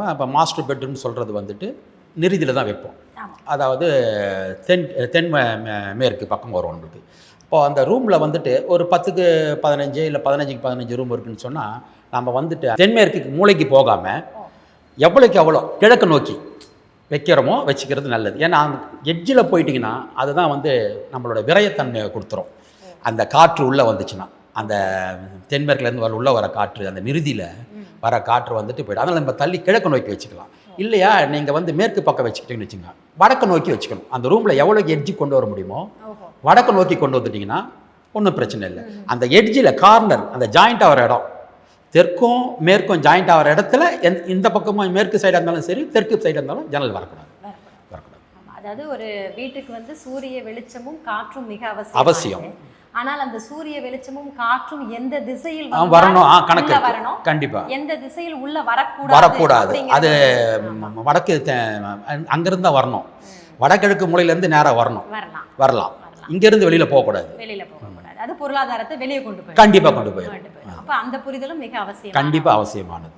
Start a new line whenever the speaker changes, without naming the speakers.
உதாரணமாக இப்போ மாஸ்டர் பெட்ரூம்னு சொல்கிறது வந்துட்டு நிறுதியில் தான் வைப்போம். அதாவது தென் தென் மேற்கு பக்கம் வரும் நம்மளுக்கு இப்போ அந்த ரூமில் வந்துட்டு ஒரு பத்துக்கு பதினஞ்சு இல்லை பதினஞ்சுக்கு பதினஞ்சு ரூம் இருக்குன்னு சொன்னால் நம்ம வந்துட்டு தென்மேற்கு மூளைக்கு போகாமல் எவ்வளோக்கு எவ்வளோ கிழக்கு நோக்கி வைக்கிறோமோ வச்சுக்கிறது நல்லது. ஏன்னா எட்ஜில் போயிட்டிங்கன்னா அதுதான் வந்து நம்மளோட விரயத்தன்மையை கொடுத்துரும். அந்த காற்று உள்ளே வந்துச்சுன்னா அந்த தென்மேற்குலேருந்து வர உள்ளே வர காற்று அந்த நிறுதியில் வர காற்று வந்துட்டு போய்டும். அதனால் நம்ம தள்ளி கிழக்கு நோக்கி வச்சுக்கலாம். இல்லையா? நீங்கள் வந்து மேற்கு பக்கம் வச்சுக்கிட்டீங்கன்னு வச்சுங்க வடக்கு நோக்கி வச்சுக்கணும். அந்த ரூமில் எவ்வளோக்கு எட்ஜி கொண்டு வர முடியுமோ வடக்கு நோக்கி கொண்டு வந்துட்டிங்கன்னா ஒன்றும் பிரச்சனை இல்லை. அந்த எட்ஜில் கார்னர் அந்த ஜாயிண்ட் ஆகிற இடம் தெற்கும் மேற்கும் ஜாயிண்ட் ஆகிற இடத்துல எந்த- இந்த பக்கமும் மேற்கு சைடாக இருந்தாலும் சரி தெற்கு சைடாக இருந்தாலும் ஜன்னல் வரக்கூடாது.
வரக்கூடாது. அதாவது ஒரு வீட்டுக்கு வந்து சூரிய வெளிச்சமும் காற்றும் மிக
அவசியம்.
அவசியம். ஆனால் அந்த சூரிய வெளிச்சமும் காற்றும் எந்த திசையில்
வரணும். கணக்கு.
வரணும்.
கண்டிப்பா.
எந்த திசையில் உள்ள வரக்கூடாது
வரக்கூடாது. அது வடக்கு அங்கிருந்து தான் வரணும். வடகிழக்கு மூலையிலேருந்து நேராக வரணும்.
வரலாம்.
இங்கேருந்து வெளியில் போகக்கூடாது.
வெளியில போகக்கூடாது. அது பொருளாதாரத்தை வெளியே கொண்டு போய்
கண்டிப்பாக
கொண்டு போயிடும். அப்ப அந்த புரிதலும் மிக அவசியம்
கண்டிப்பாக அவசியமானது.